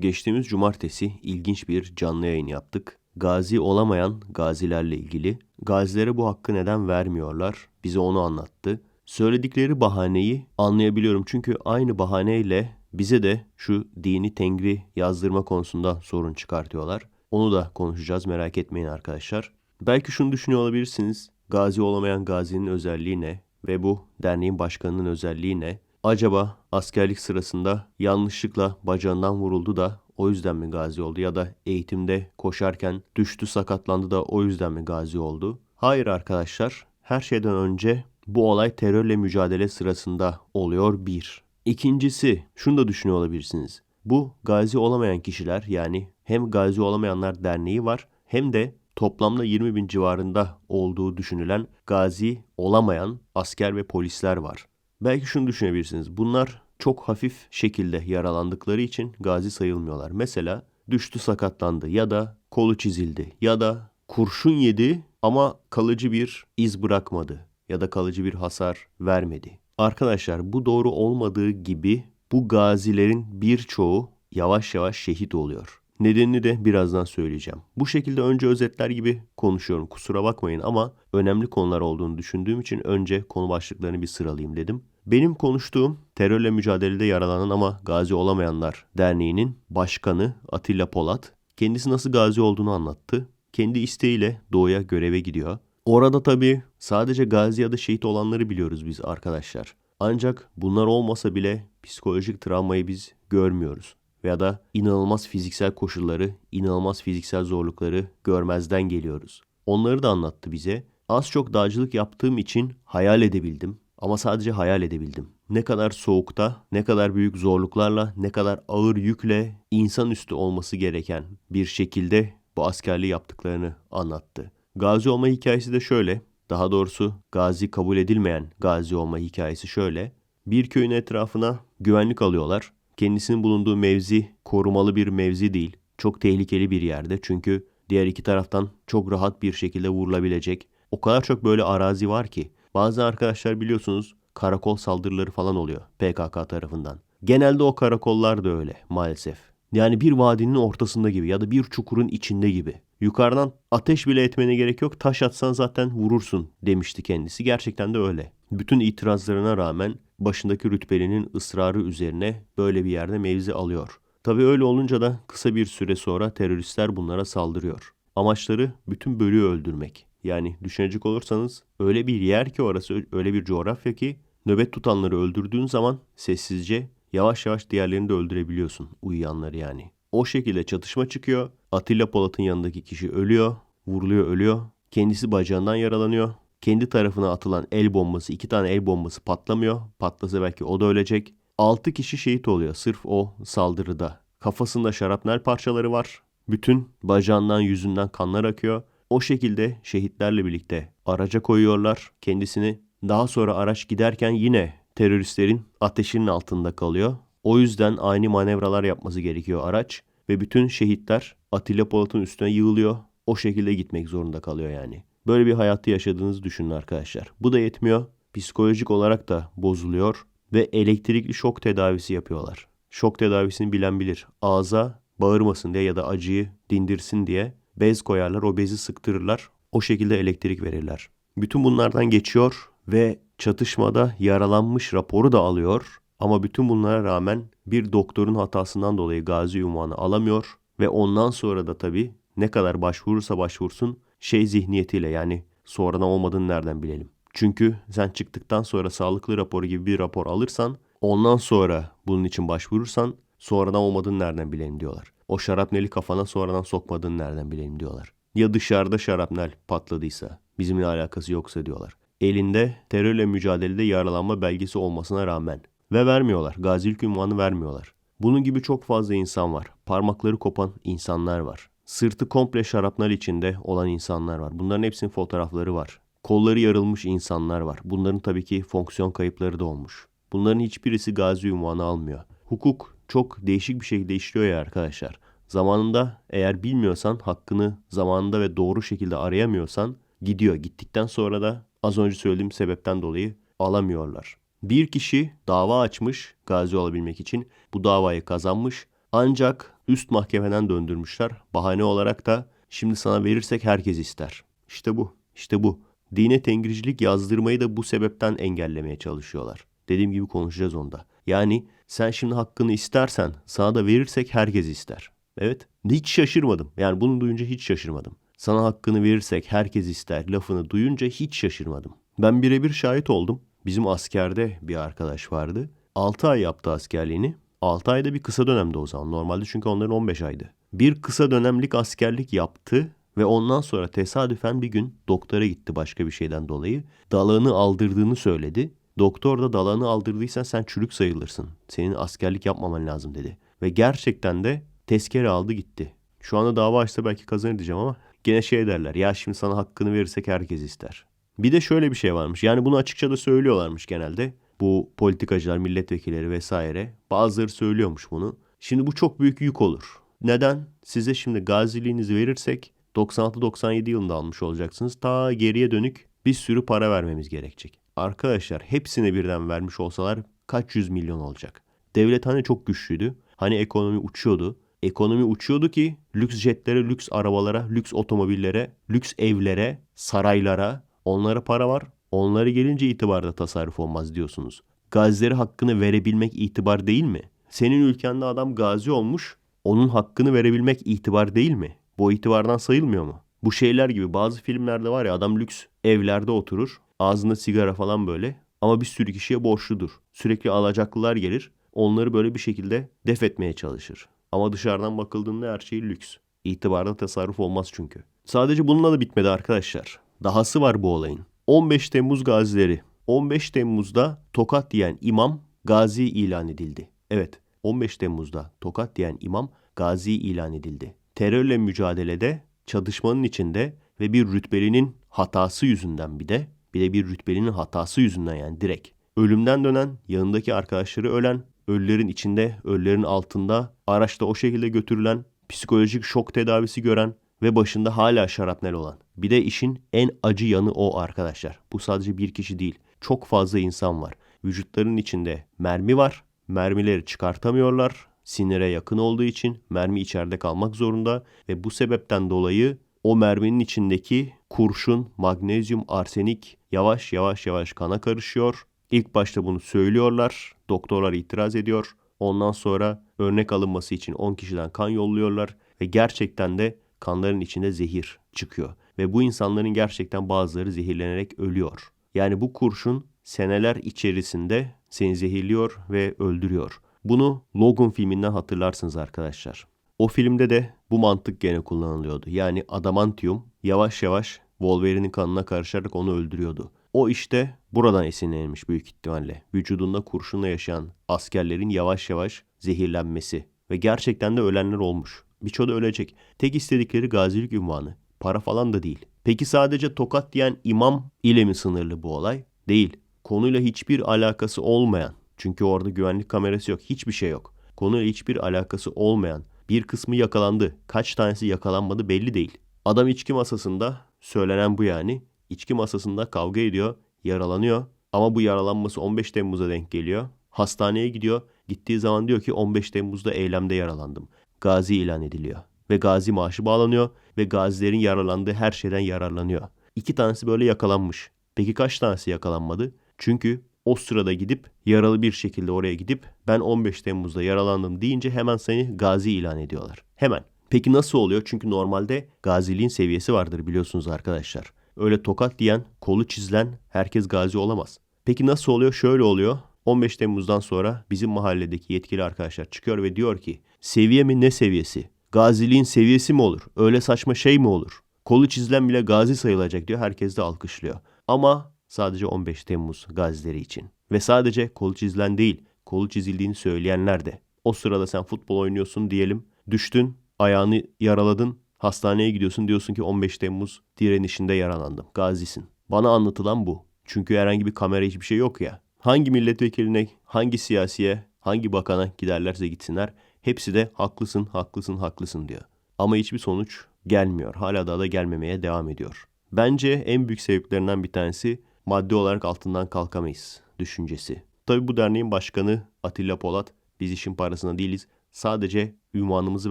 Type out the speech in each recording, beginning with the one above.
Geçtiğimiz cumartesi ilginç bir canlı yayın yaptık. Gazi olamayan gazilerle ilgili. Gazilere bu hakkı neden vermiyorlar? Bize onu anlattı. Söyledikleri bahaneyi anlayabiliyorum çünkü aynı bahaneyle bize de şu dini tengri yazdırma konusunda sorun çıkartıyorlar. Onu da konuşacağız merak etmeyin arkadaşlar. Belki şunu düşünüyor olabilirsiniz. Gazi olamayan gazinin özelliği ne? Ve bu derneğin başkanının özelliği ne? Acaba askerlik sırasında yanlışlıkla bacağından vuruldu da o yüzden mi gazi oldu ya da eğitimde koşarken düştü sakatlandı da o yüzden mi gazi oldu? Hayır arkadaşlar. Her şeyden önce bu olay terörle mücadele sırasında oluyor bir. İkincisi şunu da düşünüyor olabilirsiniz. Bu gazi olamayan kişiler yani hem gazi olamayanlar derneği var hem de toplamda 20 bin civarında olduğu düşünülen gazi olamayan asker ve polisler var. Belki şunu düşünebilirsiniz. Bunlar çok hafif şekilde yaralandıkları için gazi sayılmıyorlar. Mesela düştü sakatlandı ya da kolu çizildi ya da kurşun yedi ama kalıcı bir iz bırakmadı ya da kalıcı bir hasar vermedi. Arkadaşlar bu doğru olmadığı gibi bu gazilerin birçoğu yavaş yavaş şehit oluyor. Nedenini de birazdan söyleyeceğim. Bu şekilde önce özetler gibi konuşuyorum kusura bakmayın ama önemli konular olduğunu düşündüğüm için önce konu başlıklarını bir sıralayayım dedim. Benim konuştuğum terörle mücadelede yaralanan ama gazi olamayanlar derneğinin başkanı Atilla Polat kendisi nasıl gazi olduğunu anlattı. Kendi isteğiyle doğuya göreve gidiyor. Orada tabii sadece gazi ya da şehit olanları biliyoruz biz arkadaşlar. Ancak bunlar olmasa bile psikolojik travmayı biz görmüyoruz. Veya da inanılmaz fiziksel koşulları, inanılmaz fiziksel zorlukları görmezden geliyoruz. Onları da anlattı bize. Az çok dağcılık yaptığım için hayal edebildim. Ama sadece hayal edebildim. Ne kadar soğukta, ne kadar büyük zorluklarla, ne kadar ağır yükle insanüstü olması gereken bir şekilde bu askerliği yaptıklarını anlattı. Gazi olma hikayesi de şöyle. Daha doğrusu gazi kabul edilmeyen gazi olma hikayesi şöyle. Bir köyün etrafına güvenlik alıyorlar. Kendisinin bulunduğu mevzi korumalı bir mevzi değil. Çok tehlikeli bir yerde çünkü diğer iki taraftan çok rahat bir şekilde vurulabilecek. O kadar çok böyle arazi var ki bazı arkadaşlar biliyorsunuz karakol saldırıları falan oluyor PKK tarafından. Genelde o karakollar da öyle maalesef. Yani bir vadinin ortasında gibi ya da bir çukurun içinde gibi. Yukarıdan ateş bile etmene gerek yok taş atsan zaten vurursun demişti kendisi. Gerçekten de öyle. Bütün itirazlarına rağmen başındaki rütbelinin ısrarı üzerine böyle bir yerde mevzi alıyor. Tabii öyle olunca da kısa bir süre sonra teröristler bunlara saldırıyor. Amaçları bütün bölüğü öldürmek. Yani düşünecek olursanız öyle bir yer ki orası öyle bir coğrafya ki nöbet tutanları öldürdüğün zaman sessizce yavaş yavaş diğerlerini de öldürebiliyorsun uyuyanları yani. O şekilde çatışma çıkıyor. Atilla Polat'ın yanındaki kişi ölüyor, vuruluyor ölüyor. Kendisi bacağından yaralanıyor. Kendi tarafına atılan el bombası, iki tane el bombası patlamıyor. Patlasa belki o da ölecek. Altı kişi şehit oluyor sırf o saldırıda. Kafasında şarapnel parçaları var. Bütün bacağından yüzünden kanlar akıyor. O şekilde şehitlerle birlikte araca koyuyorlar kendisini. Daha sonra araç giderken yine teröristlerin ateşinin altında kalıyor. O yüzden aynı manevralar yapması gerekiyor araç ve bütün şehitler Atilla Polat'ın üstüne yığılıyor. O şekilde gitmek zorunda kalıyor yani. Böyle bir hayatı yaşadığınızı düşünün arkadaşlar. Bu da yetmiyor. Psikolojik olarak da bozuluyor ve elektrikli şok tedavisi yapıyorlar. Şok tedavisini bilen bilir. Ağza bağırmasın diye ya da acıyı dindirsin diye bez koyarlar, o bezi sıktırırlar. O şekilde elektrik verirler. Bütün bunlardan geçiyor ve çatışmada yaralanmış raporu da alıyor. Ama bütün bunlara rağmen bir doktorun hatasından dolayı gazi unvanı alamıyor ve ondan sonra da tabii ne kadar başvurursa başvursun şey zihniyetiyle yani sonradan olmadığını nereden bilelim. Çünkü sen çıktıktan sonra sağlıklı raporu gibi bir rapor alırsan ondan sonra bunun için başvurursan sonradan olmadığını nereden bilelim diyorlar. O şarapneli kafana sonradan sokmadığını nereden bilelim diyorlar. Ya dışarıda şarapnel patladıysa, bizimle alakası yoksa diyorlar. Elinde terörle mücadelede yaralanma belgesi olmasına rağmen. Ve vermiyorlar. Gazilik ünvanı vermiyorlar. Bunun gibi çok fazla insan var. Parmakları kopan insanlar var. Sırtı komple şarapnel içinde olan insanlar var. Bunların hepsinin fotoğrafları var. Kolları yarılmış insanlar var. Bunların tabii ki fonksiyon kayıpları da olmuş. Bunların hiçbirisi gazi ünvanı almıyor. Hukuk çok değişik bir şekilde işliyor ya arkadaşlar. Zamanında eğer bilmiyorsan hakkını zamanında ve doğru şekilde arayamıyorsan gidiyor. Gittikten sonra da az önce söylediğim sebepten dolayı alamıyorlar. Bir kişi dava açmış gazi olabilmek için. Bu davayı kazanmış Ancak üst mahkemeden döndürmüşler. Bahane olarak da şimdi sana verirsek herkes ister. İşte bu. İşte bu. Dine tengiricilik yazdırmayı da bu sebepten engellemeye çalışıyorlar. Dediğim gibi konuşacağız onda. Yani sen şimdi hakkını istersen sana da verirsek herkes ister. Evet. Hiç şaşırmadım. Yani bunu duyunca hiç şaşırmadım. Sana hakkını verirsek herkes ister lafını duyunca hiç şaşırmadım. Ben birebir şahit oldum. Bizim askerde bir arkadaş vardı. 6 ay yaptı askerliğini. 6 ayda bir kısa dönemde o zaman. Normalde çünkü onların 15 aydı. Bir kısa dönemlik askerlik yaptı ve ondan sonra tesadüfen bir gün doktora gitti başka bir şeyden dolayı. Dalağını aldırdığını söyledi. Doktor da dalağını aldırdıysan sen çürük sayılırsın. Senin askerlik yapmaman lazım dedi. Ve gerçekten de tezkere aldı gitti. Şu anda dava açsa belki kazanır diyeceğim ama gene şey derler. Ya şimdi sana hakkını verirsek herkes ister. Bir de şöyle bir şey varmış. Yani bunu açıkça da söylüyorlarmış genelde. Bu politikacılar, milletvekilleri vesaire. Bazıları söylüyormuş bunu. Şimdi bu çok büyük yük olur. Neden? Size şimdi gaziliğinizi verirsek 96-97 yılında almış olacaksınız. Ta geriye dönük bir sürü para vermemiz gerekecek. Arkadaşlar hepsine birden vermiş olsalar kaç yüz milyon olacak? Devlet hani çok güçlüydü. Hani ekonomi uçuyordu. Ekonomi uçuyordu ki lüks jetlere, lüks arabalara, lüks otomobillere, lüks evlere, saraylara onlara para var. Onları gelince itibarda tasarruf olmaz diyorsunuz. Gazileri hakkını verebilmek itibar değil mi? Senin ülkende adam gazi olmuş, onun hakkını verebilmek itibar değil mi? Bu itibardan sayılmıyor mu? Bu şeyler gibi bazı filmlerde var ya adam lüks evlerde oturur. Ağzında sigara falan böyle. Ama bir sürü kişiye borçludur. Sürekli alacaklılar gelir. Onları böyle bir şekilde def etmeye çalışır. Ama dışarıdan bakıldığında her şey lüks. İtibarda tasarruf olmaz çünkü. Sadece bununla da bitmedi arkadaşlar. Dahası var bu olayın. 15 Temmuz gazileri. 15 Temmuz'da tokat diyen imam gazi ilan edildi. Evet 15 Temmuz'da tokat diyen imam gazi ilan edildi. Terörle mücadelede çatışmanın içinde ve bir rütbelinin hatası yüzünden bir de bir de bir rütbelinin hatası yüzünden yani direkt. Ölümden dönen, yanındaki arkadaşları ölen, ölülerin içinde, ölülerin altında, araçta o şekilde götürülen, psikolojik şok tedavisi gören ve başında hala şarapnel olan. Bir de işin en acı yanı o arkadaşlar. Bu sadece bir kişi değil. Çok fazla insan var. Vücutlarının içinde mermi var. Mermileri çıkartamıyorlar. Sinire yakın olduğu için mermi içeride kalmak zorunda ve bu sebepten dolayı o merminin içindeki kurşun, magnezyum, arsenik yavaş yavaş yavaş kana karışıyor. İlk başta bunu söylüyorlar. Doktorlar itiraz ediyor. Ondan sonra örnek alınması için 10 kişiden kan yolluyorlar ve gerçekten de kanların içinde zehir çıkıyor. Ve bu insanların gerçekten bazıları zehirlenerek ölüyor. Yani bu kurşun seneler içerisinde seni zehirliyor ve öldürüyor. Bunu Logan filminden hatırlarsınız arkadaşlar. O filmde de bu mantık gene kullanılıyordu. Yani adamantium yavaş yavaş Wolverine'in kanına karışarak onu öldürüyordu. O işte buradan esinlenilmiş büyük ihtimalle. Vücudunda kurşunla yaşayan askerlerin yavaş yavaş zehirlenmesi. Ve gerçekten de ölenler olmuş. Birçoğu da ölecek. Tek istedikleri gazilik ünvanı. Para falan da değil. Peki sadece tokat diyen imam ile mi sınırlı bu olay? Değil. Konuyla hiçbir alakası olmayan, çünkü orada güvenlik kamerası yok, hiçbir şey yok. Konuyla hiçbir alakası olmayan bir kısmı yakalandı. Kaç tanesi yakalanmadı belli değil. Adam içki masasında, söylenen bu yani, içki masasında kavga ediyor, yaralanıyor. Ama bu yaralanması 15 Temmuz'a denk geliyor. Hastaneye gidiyor. Gittiği zaman diyor ki 15 Temmuz'da eylemde yaralandım. Gazi ilan ediliyor. Ve gazi maaşı bağlanıyor ve gazilerin yaralandığı her şeyden yararlanıyor. İki tanesi böyle yakalanmış. Peki kaç tanesi yakalanmadı? Çünkü o sırada gidip yaralı bir şekilde oraya gidip ben 15 Temmuz'da yaralandım deyince hemen seni gazi ilan ediyorlar. Hemen. Peki nasıl oluyor? Çünkü normalde gaziliğin seviyesi vardır biliyorsunuz arkadaşlar. Öyle tokat diyen, kolu çizilen herkes gazi olamaz. Peki nasıl oluyor? Şöyle oluyor. 15 Temmuz'dan sonra bizim mahalledeki yetkili arkadaşlar çıkıyor ve diyor ki seviye mi ne seviyesi? Gaziliğin seviyesi mi olur? Öyle saçma şey mi olur? Kolu çizilen bile gazi sayılacak diyor. Herkes de alkışlıyor. Ama sadece 15 Temmuz gazileri için. Ve sadece kolu çizilen değil, kolu çizildiğini söyleyenler de. O sırada sen futbol oynuyorsun diyelim. Düştün, ayağını yaraladın, hastaneye gidiyorsun diyorsun ki 15 Temmuz direnişinde yaralandım. Gazisin. Bana anlatılan bu. Çünkü herhangi bir kamera hiçbir şey yok ya. Hangi milletvekiline, hangi siyasiye, hangi bakana giderlerse gitsinler hepsi de haklısın, haklısın, haklısın diyor. Ama hiçbir sonuç gelmiyor. Hala daha da gelmemeye devam ediyor. Bence en büyük sebeplerinden bir tanesi maddi olarak altından kalkamayız düşüncesi. Tabi bu derneğin başkanı Atilla Polat biz işin parasına değiliz Sadece ünvanımızı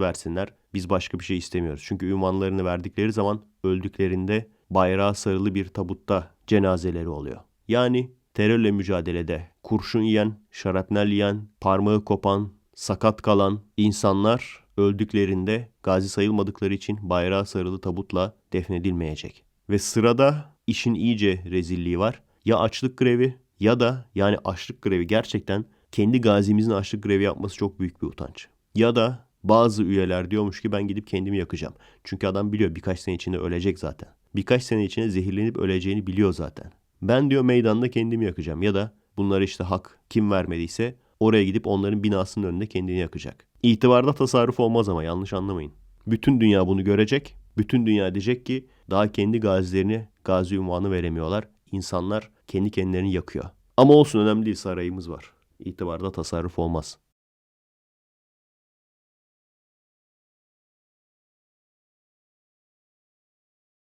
versinler. Biz başka bir şey istemiyoruz. Çünkü ünvanlarını verdikleri zaman öldüklerinde bayrağı sarılı bir tabutta cenazeleri oluyor. Yani terörle mücadelede kurşun yiyen, şarapnel yiyen, parmağı kopan, sakat kalan insanlar öldüklerinde gazi sayılmadıkları için bayrağı sarılı tabutla defnedilmeyecek. Ve sırada işin iyice rezilliği var. Ya açlık grevi ya da yani açlık grevi gerçekten kendi gazimizin açlık grevi yapması çok büyük bir utanç. Ya da bazı üyeler diyormuş ki ben gidip kendimi yakacağım. Çünkü adam biliyor birkaç sene içinde ölecek zaten. Birkaç sene içinde zehirlenip öleceğini biliyor zaten. Ben diyor meydanda kendimi yakacağım ya da bunlara işte hak kim vermediyse oraya gidip onların binasının önünde kendini yakacak. İtibarda tasarruf olmaz ama yanlış anlamayın. Bütün dünya bunu görecek. Bütün dünya diyecek ki daha kendi gazilerine gazi unvanı veremiyorlar. İnsanlar kendi kendilerini yakıyor. Ama olsun önemli değil sarayımız var. İtibarda tasarruf olmaz.